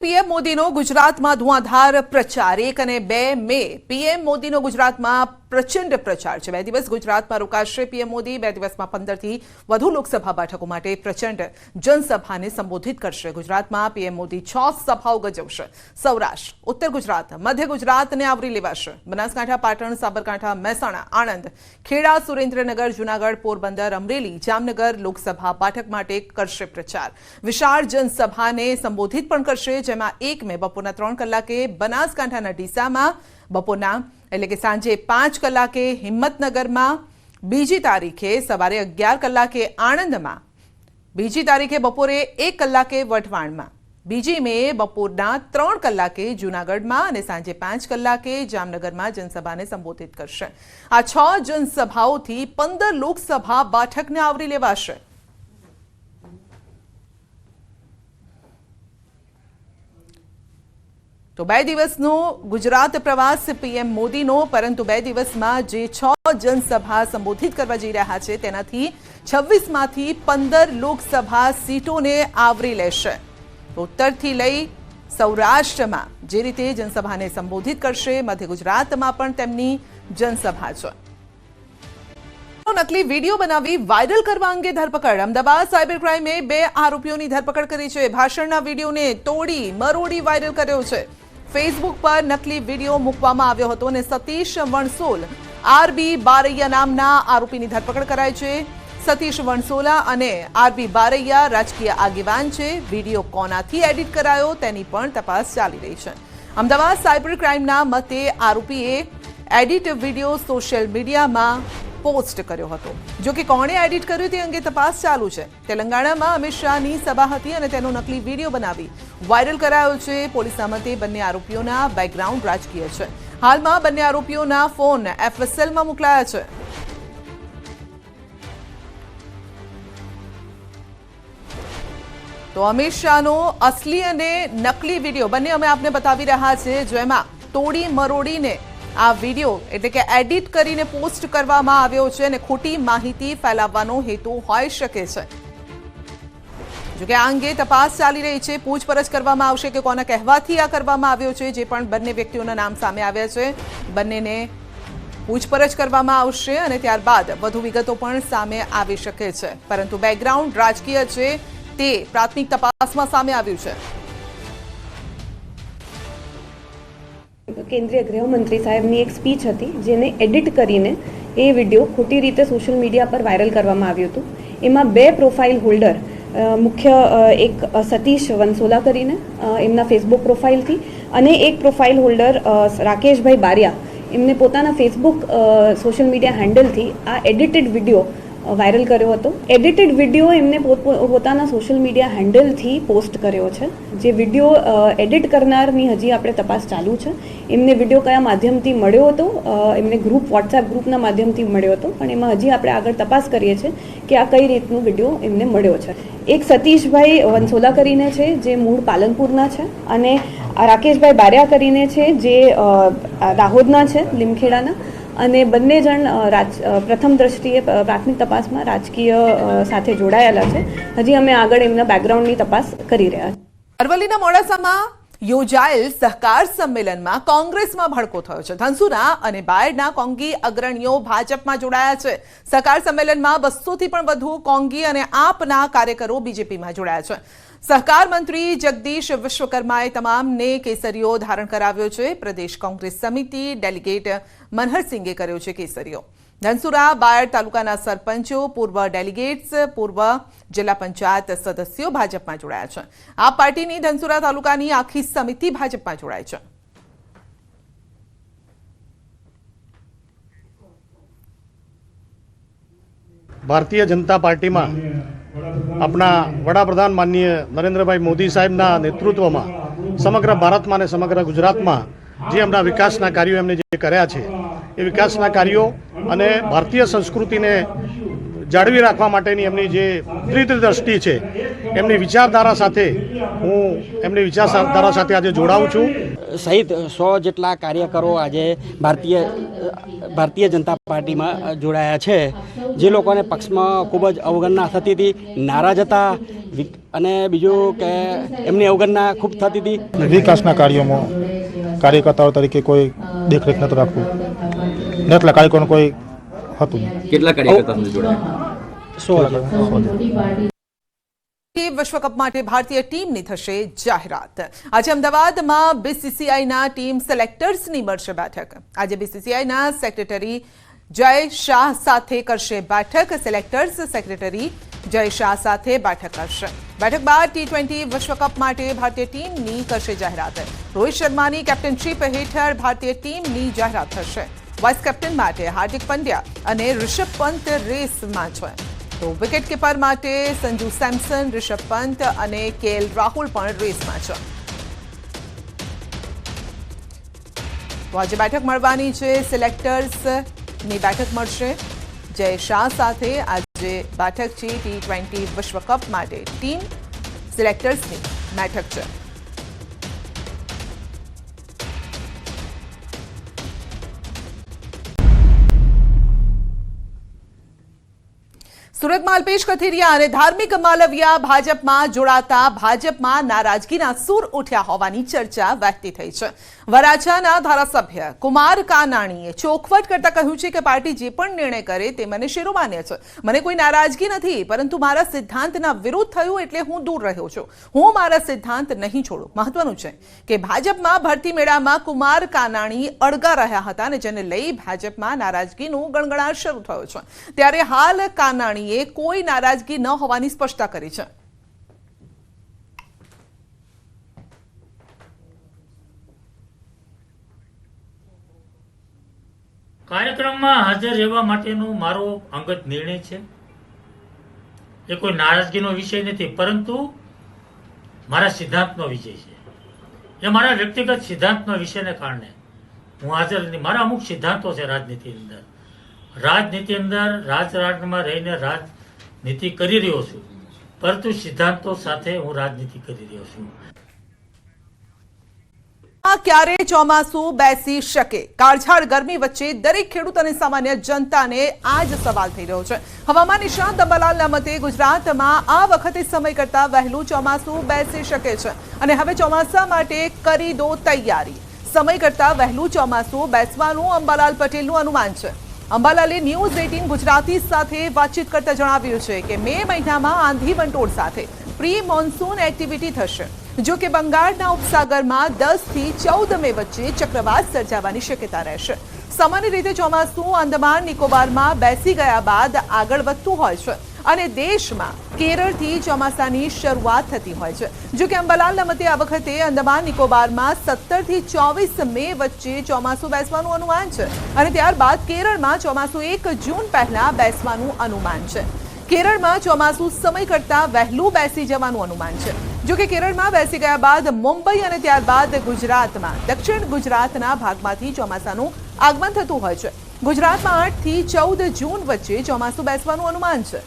PM મોદીનો ગુજરાતમાં ધુઆંધાર પ્રચાર. એક અને બે મે પીએમ મોદીનો ગુજરાતમાં પ્રચંડ પ્રચાર છે. બે દિવસ ગુજરાતમાં રોકાશે પીએમ મોદી. બે દિવસમાં પંદરથી વધુ લોકસભા બેઠકો માટે પ્રચંડ જનસભાને સંબોધિત કરશે ગુજરાતમાં. પીએમ મોદી છ સભાઓ ગજવશે. સૌરાષ્ટ્ર, ઉત્તર ગુજરાત, મધ્ય ગુજરાતને આવરી લેવાશે. બનાસકાંઠા, પાટણ, સાબરકાંઠા, મહેસાણા, આણંદ, ખેડા, સુરેન્દ્રનગર, જૂનાગઢ, પોરબંદર, અમરેલી, જામનગર લોકસભા બેઠક માટે કરશે પ્રચાર. વિશાળ જનસભાને સંબોધિત પણ કરશે, જેમાં એક મે બપોરના ત્રણ કલાકે બનાસકાંઠાના ડીસામાં બપોરના એટલે કે સાંજે પાંચ કલાકે હિંમતનગરમાં, બીજી તારીખે સવારે અગિયાર કલાકે આણંદમાં, બીજી તારીખે બપોરે એક કલાકે વઢવાણમાં, બીજી મે બપોરના ત્રણ કલાકે જૂનાગઢમાં અને સાંજે પાંચ કલાકે જામનગરમાં જનસભાને સંબોધિત કરશે. આ છ જનસભાઓથી પંદર લોકસભા બેઠકને આવરી લેવાશે. તો બે દિવસનો ગુજરાત પ્રવાસ પીએમ મોદીનો, પરંતુ બે દિવસમાં જે છ જનસભા સંબોધિત કરવા જઈ રહ્યા છે, તેનાથી છવ્વીસમાંથી પંદર લોકસભા સીટોને આવરી લેશે. ઉત્તરથી લઈ સૌરાષ્ટ્રમાં જે રીતે જનસભાને સંબોધિત કરશે, મધ્ય ગુજરાતમાં પણ તેમની જનસભા છે. નકલી વીડિયો બનાવી વાયરલ કરવા અંગે ધરપકડ. અમદાવાદ સાયબર ક્રાઇમે બે આરોપીઓની ધરપકડ કરી છે. ભાષણના વિડીયોને તોડી, મરોડી વાયરલ કર્યો છે. ફેસબુક પર નકલી વીડિયો મૂકવામાં આવ્યો હતો અને સતીશ વણસોલ આરબી બારૈયા નામના આરોપીની ધરપકડ કરાઈ છે. સતીશ વણસોલા અને આરબી બારૈયા રાજકીય આગેવાન છે. વીડિયો કોનાથી એડિટ કરાયો તેની પણ તપાસ ચાલી રહી છે. અમદાવાદ સાયબર ક્રાઇમના મતે આરોપીએ એડિટ વીડિયો સોશિયલ મીડિયામાં પોસ્ટ કર્યો હતો. જો કે કોણે એડિટ કર્યું તે અંગે તપાસ ચાલુ છે. તેલંગાણામાં અમિત શાહની સભા હતી અને તેનો નકલી વીડિયો બનાવી વાયરલ કરાયો છે. પોલીસના મતે બંને આરોપીઓના બેકગ્રાઉન્ડ રાજકીય છે. હાલમાં બંને આરોપીઓના ફોન એફએસએલમાં મોકલાયા છે. તો અમિત શાહનો અસલી અને નકલી વીડિયો બંને અમે આપને બતાવી રહ્યા છે. જેમાં તોડી મરોડીને આ વીડિયો એટલે કે એડિટ કરીને પોસ્ટ કરવામાં આવ્યો છે અને ખોટી માહિતી ફેલાવવાનો હેતુ હોઈ શકે છે. જોકે આ અંગે તપાસ ચાલી રહી છે. પૂછપરછ કરવામાં આવશે કે કોના કહેવાથી આ કરવામાં આવ્યો છે, જે પણ બંને વ્યક્તિઓના નામ સામે આવ્યા છે. બંનેને પૂછપરછ કરવામાં આવશે અને ત્યારબાદ વધુ વિગતો પણ સામે આવી શકે છે. પરંતુ બેકગ્રાઉન્ડ રાજકીય છે તે પ્રાથમિક તપાસમાં સામે આવ્યું છે. કેન્દ્રીય ગૃહમંત્રી સાહેબની એક સ્પીચ હતી, જેને એડિટ કરીને એ વીડિયો ખોટી રીતે સોશિયલ મીડિયા પર વાયરલ કરવામાં આવ્યું હતું. એમાં બે પ્રોફાઇલ હોલ્ડર મુખ્ય એક સતીશ વંસોલા કરીને એમના ફેસબુક પ્રોફાઇલથી અને એક પ્રોફાઇલ હોલ્ડર રાકેશભાઈ બારિયા. એમને પોતાના ફેસબુક સોશિયલ મીડિયા હેન્ડલથી આ એડિટેડ વીડિયો વાયરલ કર્યો હતો. એડિટેડ વીડિયો એમને પોત- પોતાના સોશિયલ મીડિયા હેન્ડલથી પોસ્ટ કર્યો છે. જે વીડિયો એડિટ કરનારની હજી આપણે તપાસ ચાલુ છે. એમને વીડિયો કયા માધ્યમથી મળ્યો હતો? એમને ગ્રુપ વોટ્સએપ ગ્રુપના માધ્યમથી મળ્યો હતો. પણ એમાં હજી આપણે આગળ તપાસ કરીએ છીએ કે આ કઈ રીતનો વીડિયો એમને મળ્યો છે. એક સતીશભાઈ વંસોલા કરીને છે, જે મૂળ પાલનપુરના છે અને રાકેશભાઈ બારિયા કરીને છે, જે દાહોદના છે, લીમખેડાના. અને બંને જણ રાજ પ્રથમ દ્રષ્ટિએ પ્રાથમિક તપાસમાં રાજકીય સાથે જોડાયેલા છે. હજી અમે આગળ એમના બેકગ્રાઉન્ડની તપાસ કરી રહ્યા છીએ. અરવલ્લીના મોડાસામાં યોજાયેલ સહકાર સંમેલનમાં કોંગ્રેસમાં ભડકો થયો છે. ધનસુરા અને બાયડના કોંગી અગ્રણીઓ ભાજપમાં જોડાયા છે. સહકાર સંમેલનમાં બસોથી પણ વધુ કોંગી અને આપના કાર્યકરો બીજેપીમાં જોડાયા છે. સહકાર મંત્રી જગદીશ વિશ્વકર્માએ તમામને કેસરીઓ ધારણ કરાવ્યો છે. પ્રદેશ કોંગ્રેસ સમિતિ ડેલિગેટ મનહરસિંહે કર્યો છે કેસરીઓ. ધનસુરા બાયડ તાલુકાના સરપંચો, પૂર્વ ડેલિગેટ્સ, પૂર્વ જિલ્લા પંચાયત સદસ્યો ભાજપમાં જોડાયા છે. આ પાર્ટીની ધનસુરા તાલુકાની આખી સમિતિ ભાજપમાં જોડાય છે. ભારતીય જનતા પાર્ટીમાં આપણા વડાપ્રધાન માનનીય નરેન્દ્રભાઈ મોદી સાહેબના નેતૃત્વમાં સમગ્ર ભારતમાં અને સમગ્ર ગુજરાતમાં જે એમના વિકાસના કાર્યો એમને જે કર્યા છે, એ વિકાસના કાર્યો અને ભારતીય સંસ્કૃતિને જાળવી રાખવા માટેની એમની જે દ્રષ્ટિ છે એમની વિચારધારા સાથે હું એમની વિચારધારા સાથે આજે જોડાઉં છું. સહિત સો જેટલા કાર્યકરો આજે ભારતીય ભારતીય જનતા પાર્ટીમાં જોડાયા છે જે લોકોને પક્ષમાં ખૂબ જ અવગણના થતી હતી નારાજ હતા અને બીજું કે એમની અવગણના ખૂબ થતી હતી. વિકાસના કાર્યોમાં કાર્યકર્તાઓ તરીકે કોઈ દેખરેખ નહોતું રાખવું. ને એટલા કાર્યકરોનું કોઈ હતું. કેટલા કાર્યકર્તા જોડાયા? સો વિશ્વકપ માટે ભારતીય ટીમની થશે જાહેરાત. આજે અમદાવાદમાં બીસીસીઆઈના ટીમ સિલેક્ટર્સની મળશે બેઠક. આજે બીસીસીઆઈના સેક્રેટરી જય શાહ સાથે કરશે બેઠક. સિલેક્ટર્સ સેક્રેટરી જય શાહ સાથે બેઠક કરશે. બેઠક બાદ ટી ટ્વેન્ટી વિશ્વકપ માટે ભારતીય ટીમની કરશે જાહેરાત. રોહિત શર્માની કેપ્ટનશીપ હેઠળ ભારતીય ટીમની જાહેરાત થશે. વાઇસ કેપ્ટન માટે હાર્દિક પંડ્યા અને ઋષભ પંત રેસમાં છે તો વિકેટ કીપર માટે સંજુ સેમસન રિષભ પંત અને કેએલ રાહુલ પણ રેસમાં છે. તો આજે બેઠક મળવાની છે સિલેક્ટર્સની બેઠક મળશે. જય શાહ સાથે આજે બેઠક છે ટી ટ્વેન્ટી વિશ્વકપ માટે. ટીમ સિલેક્ટર્સની બેઠક છે. સુરતમાં અલ્પેશ કથિરિયા અને ધાર્મિક માલવિયા ભાજપમાં જોડાતા ભાજપમાં નારાજગીના સૂર ઉઠ્યા હોવાની ચર્ચા વહેતી થઈ છે. વરાછાના ધારાસભ્ય કુમાર કાનાણીએ ચોખવટ કરતા કહ્યું છે કે પાર્ટી જે પણ નિર્ણય કરે તે મને શિરોમાન્ય છે. મને કોઈ નારાજગી નથી, પરંતુ મારા સિદ્ધાંતના વિરુદ્ધ થયું એટલે હું દૂર રહ્યો છું. હું મારા સિદ્ધાંત નહીં છોડું. મહત્વનું છે કે ભાજપમાં ભરતી મેળામાં કુમાર કાનાણી અડગા રહ્યા હતા અને જેને લઈ ભાજપમાં નારાજગીનું ગણગણાટ શરૂ થયો છે. ત્યારે હાલ કાનાણીએ કોઈ નારાજગી ન હોવાની સ્પષ્ટતા કરી છે. કાર્યક્રમમાં હાજર રહેવા માટેનો મારો અંગત નિર્ણય છે. એ કોઈ નારાજગીનો વિષય નથી, પરંતુ મારા સિદ્ધાંતનો વિષય છે. એ મારા વ્યક્તિગત સિદ્ધાંતનો વિષયને કારણે હું હાજર મારા અમુક સિદ્ધાંતો છે રાજનીતિની અંદર. રાજનીતિ અંદર રાજકારણમાં રહીને રાજનીતિ કરી રહ્યો છું. પરંતુ સિદ્ધાંતો સાથે હું રાજનીતિ કરી રહ્યો છું. ક્યારે ચોમાસું બેસી શકે. કાળઝાળ ગરમી વચ્ચે દરેક ખેડૂત અને સામાન્ય જનતાને આ જ સવાલ થઈ રહ્યો છે. હવામાન નિષ્ણાંત અંબાલાલના મતે ગુજરાતમાં આ વખતે સમય કરતા વહેલું ચોમાસું બેસી શકે છે. અને હવે ચોમાસા માટે કરી દો તૈયારી. સમય કરતા વહેલું ચોમાસું બેસવાનું અંબાલાલ પટેલનું અનુમાન છે. અંબાલાલે ન્યૂઝ એટીન ગુજરાતી સાથે વાતચીત કરતા જણાવ્યું છે કે મે મહિનામાં આંધી વંટોળ સાથે પ્રી મોન્સૂન એક્ટિવિટી થશે. જો કે બંગાળના ઉપસાગરમાં દસથી ચૌદ મે વચ્ચે ચક્રવાત સર્જાવાની શક્યતા રહેશે. સામાન્ય રીતે ચોમાસું અંદમાન નિકોબારમાં બેસી ગયા બાદ આગળ વધતું હોય છે અને દેશમાં કેરળથી ચોમાસાની શરૂઆત થતી હોય છે. જો કે અંબાલાલના મતે આ વખતે અંદમાન નિકોબારમાં સત્તરથી ચોવીસ મે વચ્ચે ચોમાસું બેસવાનું અનુમાન છે અને ત્યારબાદ કેરળમાં ચોમાસું એક જૂન પહેલા બેસવાનું અનુમાન છે. કેરળમાં ચોમાસું સમય કરતા વહેલું બેસી જવાનું અનુમાન છે. જો કે કેરળમાં બેસી ગયા બાદ મુંબઈ અને ત્યારબાદ ગુજરાતમાં, દક્ષિણ ગુજરાતના ભાગમાંથી ચોમાસાનું આગમન થતું હોય છે. ગુજરાતમાં આઠથી ચૌદ જૂન વચ્ચે ચોમાસું બેસવાનું અનુમાન છે.